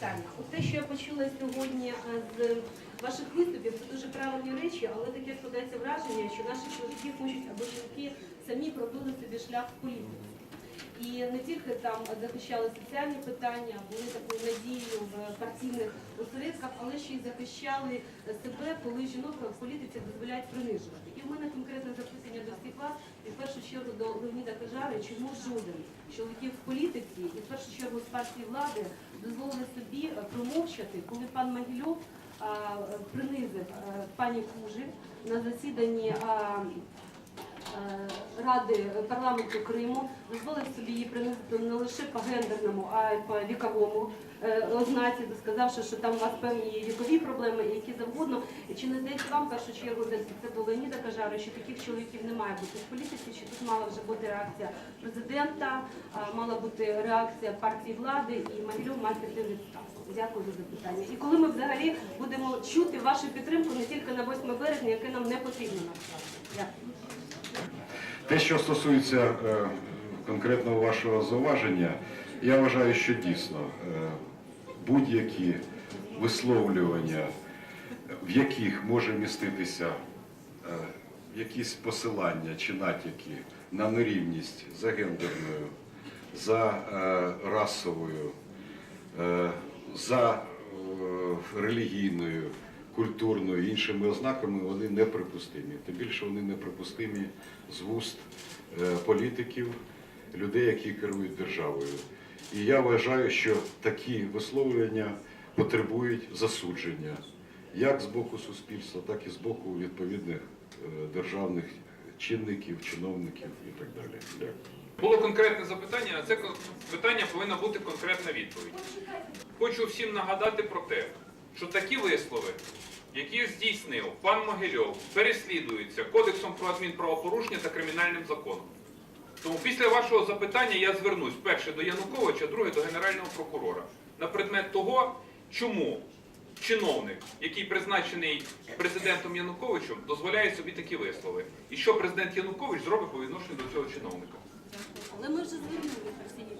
питання. От те, що я почула сьогодні з ваших виступів, це дуже правильні речі, але таке складається враження, що наші чоловіки хочуть, аби жінки самі пробили собі шлях в політику. І не тільки там захищали соціальні питання, були такою надією в партійних осередках, але ще й захищали себе, коли жінок в політиці дозволяють принижувати. І в мене конкретне запитання до всіх вас, і в першу чергу до Леоніда Кажари, чому жоден чоловіків в політиці, і в першу чергу з партії влади, дозволили собі промовчати, коли пан Могильов принизив пані Кужель на засіданні. Е, Ради парламенту Криму дозволив собі її принести не лише по гендерному, а й по віковому е, ознаці, сказавши, що там у вас певні вікові проблеми, які завгодно. Чи не здається вам в першу чергу, це було Леоніда Кажари, що таких чоловіків не має бути в політиці, чи тут мала вже бути реакція президента, мала бути реакція партії влади і Могилів має піти відставку? Дякую за запитання. І коли ми взагалі будемо чути вашу підтримку не тільки на 8 березня, яке нам не потрібно насправді. Дякую. Те, що стосується е, конкретного вашого зауваження, я вважаю, що дійсно е, будь-які висловлювання, в яких може міститися е, якісь посилання чи натяки на нерівність за гендерною, за расовою, за релігійною, культурною іншими ознаками, вони неприпустимі. Тим більше вони неприпустимі з вуст е, політиків, людей, які керують державою. І я вважаю, що такі висловлювання потребують засудження як з боку суспільства, так і з боку відповідних е, державних чинників, чиновників і так далі. Дякую. Було конкретне запитання, а це питання повинна бути конкретна відповідь. Хочу всім нагадати про те, що такі вислови, які здійснив пан Могильов, переслідуються Кодексом про адмінправопорушення та кримінальним законом. Тому після вашого запитання я звернусь перше до Януковича, друге до Генерального прокурора на предмет того, чому чиновник, який призначений президентом Януковичем, дозволяє собі такі вислови. І що президент Янукович зробить по відношенню до цього чиновника. Але ми вже звернулися, Арсеній.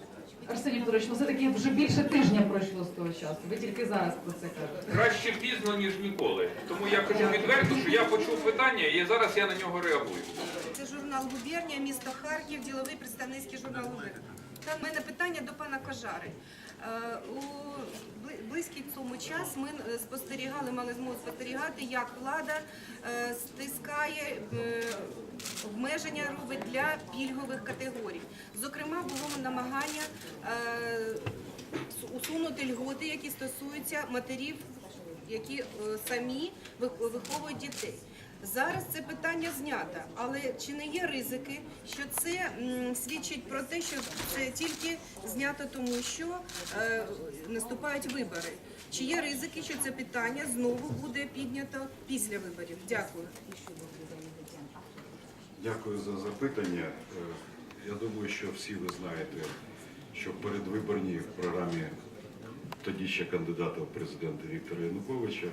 Арсеній Петрович, ну все-таки вже більше тижня пройшло з того часу. Ви тільки зараз про це кажете. Краще пізно, ніж ніколи. Тому я кажу відверто, що я почув питання і зараз я на нього реагую. Це журнал Губернія, місто Харків, діловий представницький журнал «Губернія». Та в мене питання до пана Кажари. Е, У близький цьому час ми е, спостерігали, мали змогу спостерігати, як влада е, стискає обмеження робить для пільгових категорій. Зокрема, було намагання усунути льготи, які стосуються матерів, які самі виховують дітей. Зараз це питання знято, але чи не є ризики, що це свідчить про те, що це тільки знято тому, що е, наступають вибори? Чи є ризики, що це питання знову буде піднято після виборів? Дякую. Дякую за запитання. Е, Я думаю, що всі ви знаєте, що передвиборній в програмі тоді ще кандидата в президенти Віктора Януковича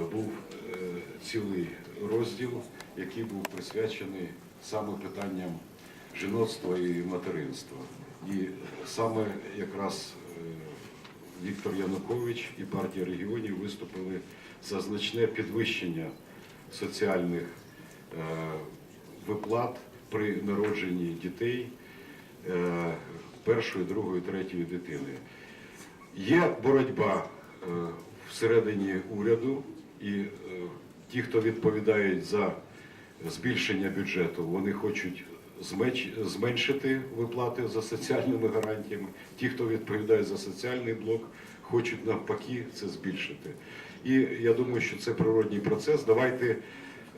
був е, цілий розділ, який був присвячений саме питанням жіноцтва і материнства. І саме якраз е, Віктор Янукович і партія регіонів виступили за значне підвищення соціальних е, виплат при народженні дітей е, першої, другої, третьої дитини. Є боротьба е, всередині уряду, і е, ті, хто відповідають за збільшення бюджету, вони хочуть зменш- зменшити виплати за соціальними гарантіями. Ті, хто відповідає за соціальний блок, хочуть навпаки це збільшити. І я думаю, що це природній процес. Давайте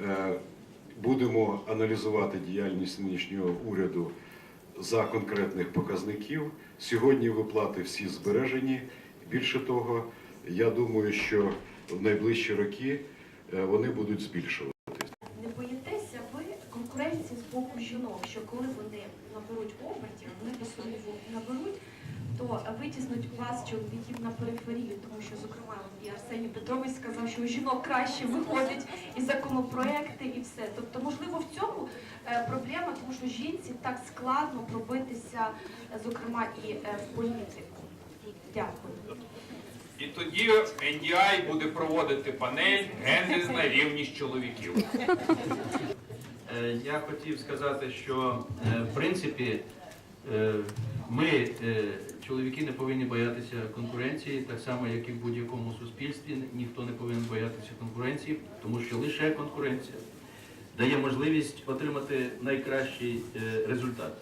е, будемо аналізувати діяльність нинішнього уряду за конкретних показників. Сьогодні виплати всі збережені. Більше того, я думаю, що в найближчі роки е, вони будуть збільшуватися. Не боїтеся ви конкуренції з боку жінок, що коли вони наберуть обертів, вони по своєму наберуть, то витіснуть вас чоловіків на периферію, тому що, зокрема, і Арсеній Петрович сказав, що у жінок краще виходять і законопроекти, і все. Тобто, можливо, в цьому е, проблема, тому що жінці так складно пробитися, зокрема, і е, в політику. Дякую. Тоді NDI буде проводити панель гендерна рівність чоловіків. Е, Я хотів сказати, що е, в принципі е, ми, чоловіки, не повинні боятися конкуренції, так само, як і в будь-якому суспільстві. Ніхто не повинен боятися конкуренції, тому що лише конкуренція дає можливість отримати найкращий результат.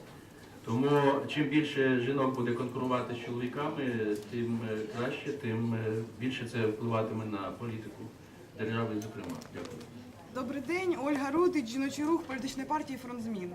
Тому чим більше жінок буде конкурувати з чоловіками, тим е, краще, тим е, більше це впливатиме на політику держави, зокрема. Дякую. Добрий день, Ольга Рудич, жіночий рух політичної партії Фронт змін.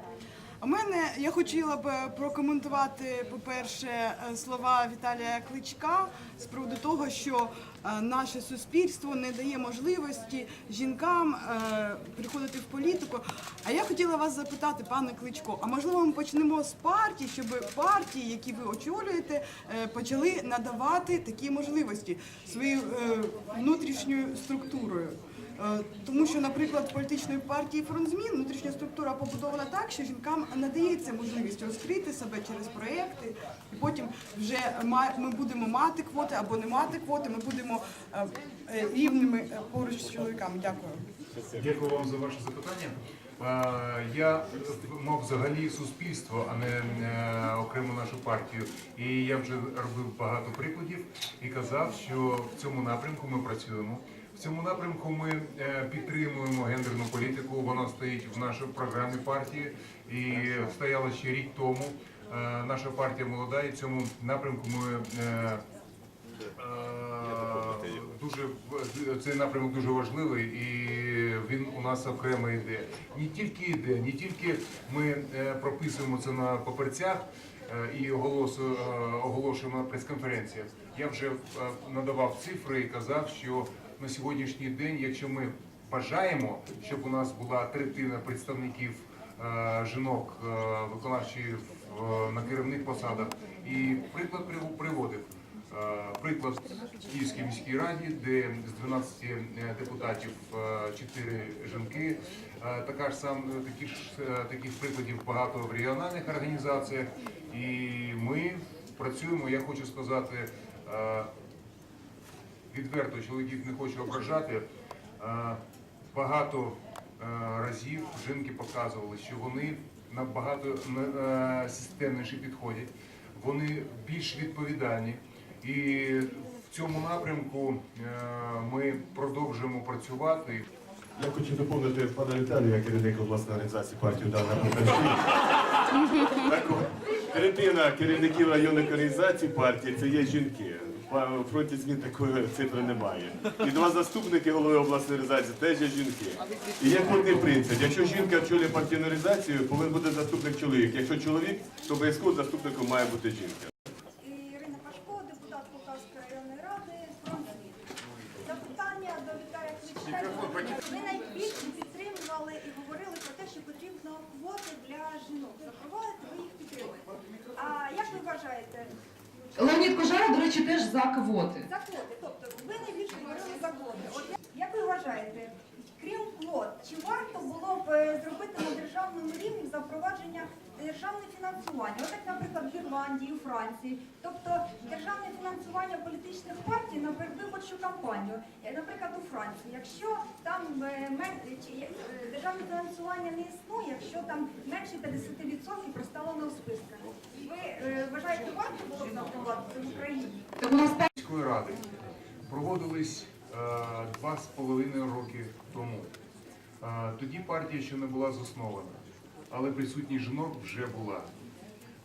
У мене я хотіла б прокоментувати, по-перше, е, слова Віталія Кличка з приводу того, що е, наше суспільство не дає можливості жінкам е, приходити в політику. А я хотіла вас запитати, пане Кличко, а можливо ми почнемо з партії, щоб партії, які ви очолюєте, е, почали надавати такі можливості своєю е, внутрішньою структурою. Е, Тому що, наприклад, в політичної партії фронт змін внутрішня структура побудована так, що жінкам надається можливість розкрити себе через проекти, і потім вже ми будемо мати квоти або не мати квоти. Ми будемо е, е, рівними поруч з чоловіками. Дякую. Дякую вам за ваше запитання. Я мав взагалі суспільство, а не окремо нашу партію. І я вже робив багато прикладів і казав, що в цьому напрямку ми працюємо. В цьому напрямку ми е, підтримуємо гендерну політику. Вона стоїть в нашій програмі партії і стояла ще рік тому. Е, Наша партія молода, і в цьому напрямку ми е, дуже цей напрямок дуже важливий і він у нас окремо йде. Не тільки йде, не тільки ми прописуємо це на паперцях і оголошуємо на прес-конференціях. Я вже надавав цифри і казав, що на сьогоднішній день, якщо ми бажаємо, щоб у нас була третина представників е, жінок е, виконавчої в- на керівних посадах, і приклад приводив. Е, Приклад Київській міській раді, де з 12 е, депутатів 4 жінки. Е, Така ж сам е, таких прикладів багато в регіональних організаціях. І ми працюємо. Я хочу сказати е, відверто, чоловіків не хочу ображати. Е, Багато е, разів жінки показували, що вони набагато е, системніше підходять, вони більш відповідальні. І в цьому напрямку ми продовжуємо працювати. Я хочу доповнити пана Віталія, керівник обласної організації партії «Удар на третина керівників районних організацій партії це є жінки. В фронті змін такої цифри немає. І два заступники голови обласної організації теж є жінки. І є квотний принцип. Якщо жінка очолює партійну організацію, повинен бути заступник чоловік. Якщо чоловік, то обов'язково заступником має бути жінка. Ірина Пашко, депутат Полтавської районної ради. Запитання до Віталія Кличка. Ви найбільше підтримували і говорили про те, що потрібно квоти для жінок. Запровадити ви їх підтримуєте. А як ви вважаєте, Леонід Кожара, до речі, теж за квоти. за квоти? Тобто ви найбільше за квоти. От як ви вважаєте, крім квот, чи варто було б е, зробити на державному рівні запровадження державне фінансування? От як, наприклад, в Ірландії, у Франції, тобто державне фінансування політичних партій на передвиборчу кампанію, наприклад, у Франції, якщо там е, мен- чи, е, державне фінансування не існує, якщо там менше 50% проставлено у списках. Ви е, вважаєте, варто було б запровадити в Україні? Міської ради проводились е, два з половиною роки тому. Е, Тоді партія ще не була заснована, але присутність жінок вже була.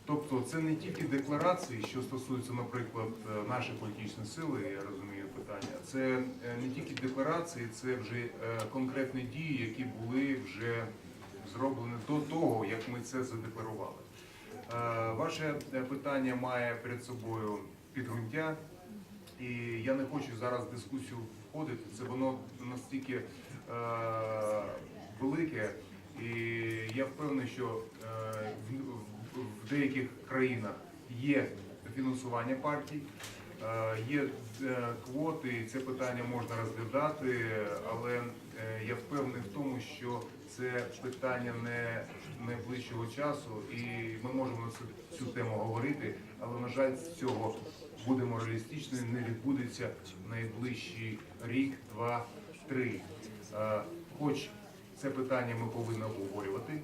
Тобто це не тільки декларації, що стосуються, наприклад, е, нашої політичної сили, я розумію питання. Це е, не тільки декларації, це вже е, конкретні дії, які були вже зроблені до того, як ми це задекларували. Е, Ваше е, питання має перед собою підґрунтя, і я не хочу зараз дискусію входити. Це воно настільки е, велике, і я впевнений, що е, в, в- деяких країнах є фінансування партій, е, є е, квоти, і це питання можна розглядати, але е, я впевнений в тому, що це питання не найближчого часу, і ми можемо цю, цю тему говорити, але на жаль, з цього будемо реалістичними, не відбудеться в найближчий рік, два, три. Е, Хоч це питання ми повинні обговорювати,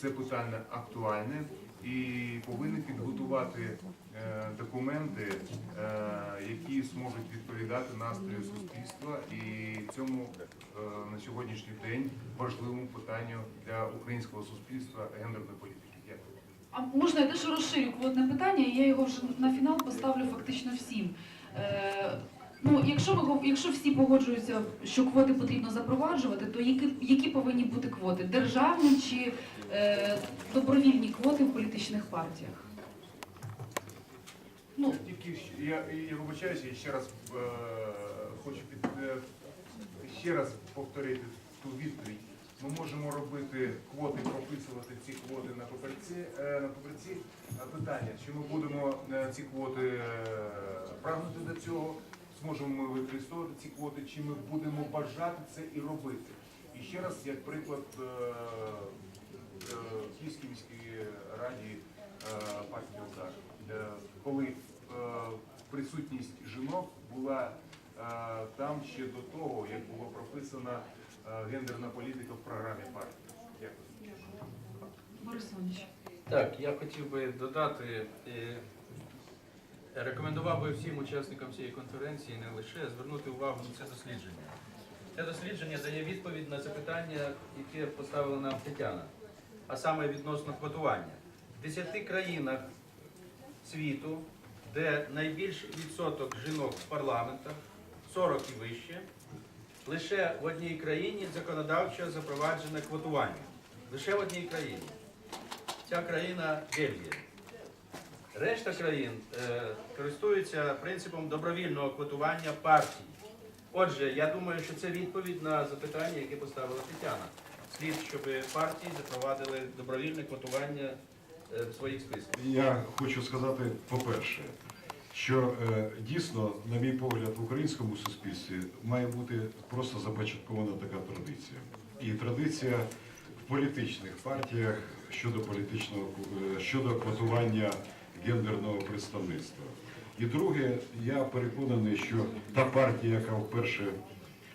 це питання актуальне і повинні підготувати е, документи, е, які зможуть відповідати настрою суспільства і цьому на сьогоднішній день важливому питанню для українського суспільства гендерної політики. А можна я теж розширю квотне питання, і я його вже на фінал поставлю фактично всім. Е, ну, якщо, гов- якщо всі погоджуються, що квоти потрібно запроваджувати, то які, які повинні бути квоти? Державні чи е, добровільні квоти в політичних партіях? Ну, Тільки я, я вибачаюся, я ще раз е, хочу під, е, ще раз повторити ту відповідь. Ми можемо робити квоти, прописувати ці квоти на паперці. Е, на паперці. Питання, чи ми будемо е, ці квоти е, прагнути до цього, зможемо ми використовувати ці квоти, чи ми будемо бажати це і робити. І ще раз, як приклад, в Київській міській раді партії е, коли присутність жінок була там ще до того, як була прописана е, гендерна політика в програмі партії. Дякую. Борис Іванович. Так, я хотів би додати, е, рекомендував би всім учасникам цієї конференції не лише звернути увагу на це дослідження. Це дослідження дає відповідь на запитання, яке поставила нам Тетяна, а саме відносно квотування. В 10 країнах світу, де найбільший відсоток жінок в парламентах, 40 і вище, лише в одній країні законодавчо запроваджене квотування. Лише в одній країні. Ця країна Бельгія. Решта країн е, користуються принципом добровільного квотування партій. Отже, я думаю, що це відповідь на запитання, яке поставила Тетяна. Слід, щоб партії запровадили добровільне квотування е, в своїх списках. Я хочу сказати, по-перше, що е, дійсно, на мій погляд, в українському суспільстві має бути просто започаткована така традиція. І традиція в політичних партіях щодо політичного е, щодо квотування гендерного представництва. І друге, я переконаний, що та партія, яка вперше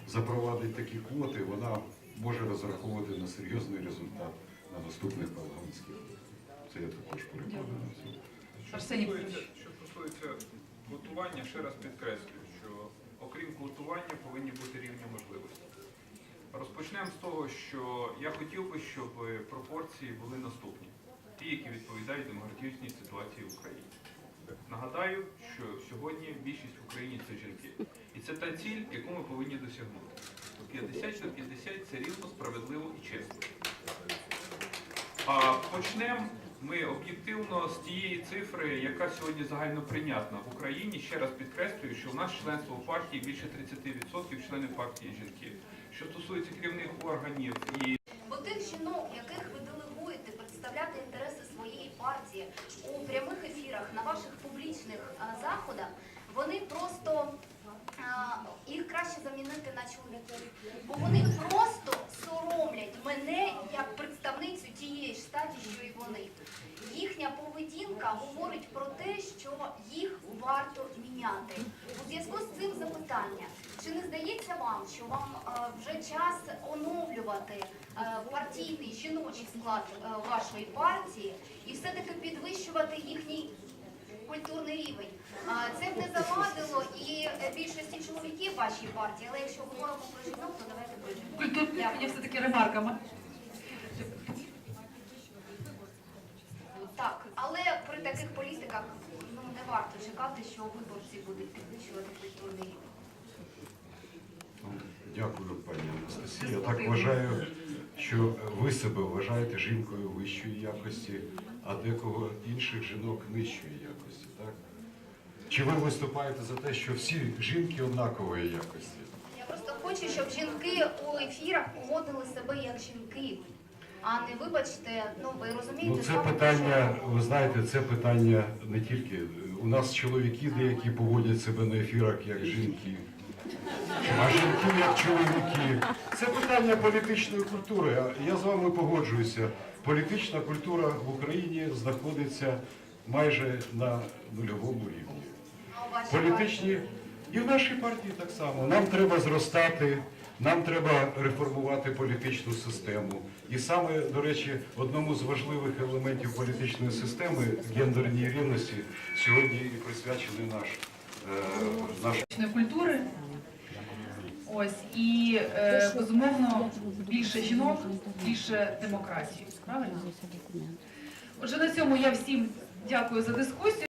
запровадить такі квоти, вона може розраховувати на серйозний результат на наступних парламентських. Це я також переконаний. Арсеній Петрович. Стосується- квотування, ще раз підкреслюю, що окрім квотування повинні бути рівні можливості. Розпочнемо з того, що я хотів би, щоб пропорції були наступні, ті, які відповідають демографічній ситуації в Україні. Нагадаю, що сьогодні більшість в Україні це жінки. І це та ціль, яку ми повинні досягнути. 50 на 50 це рівно, справедливо і чесно. А почнемо ми об'єктивно з тієї цифри, яка сьогодні загальноприйнятна в Україні. Ще раз підкреслюю, що в нас членство в партії більше 30% членів партії жінки. Що стосується керівних органів і Бо тих жінок, яких ви делегуєте представляти інтереси своєї партії у прямих ефірах на ваших публічних а, заходах, вони просто а, їх краще замінити на чоловіків. Бо вони просто соромлять мене як представницю тієї ж статі, що і вони. Їхня поведінка говорить про те, що їх варто міняти. У зв'язку з цим запитання, чи не здається вам, що вам е, вже час оновлювати е, партійний жіночий склад е, вашої партії і все-таки підвищувати їхній культурний рівень? Це б не завадило і е, більшості чоловіків вашій партії, але якщо говоримо про жінок, то давайте про жінок. Культурне рівня все-таки ремарками. Так, але при таких політиках ну не варто чекати, що виборці будуть підвищувати культурний рівень. Дякую, пані Анастасія. Я так вважаю, що ви себе вважаєте жінкою вищої якості, а декого інших жінок нижчої якості. Так? Чи ви виступаєте за те, що всі жінки однакової якості? Я просто хочу, щоб жінки у ефірах поводили себе як жінки, а не вибачте, ну ви розумієте, Ну, це саме питання, що- ви знаєте, це питання не тільки. У нас чоловіки деякі поводять себе на ефірах як жінки, а жінки як чоловіки. Це питання політичної культури. А Я з вами погоджуюся. Політична культура в Україні знаходиться майже на нульовому рівні. Політичні і в нашій партії так само. Нам треба зростати, нам треба реформувати політичну систему. І саме, до речі, одному з важливих елементів політичної системи гендерній рівності сьогодні і присвячений наш, е, наш культури. Ось і е, безумовно більше жінок, більше демократії. Правильно? Отже, на цьому я всім дякую за дискусію.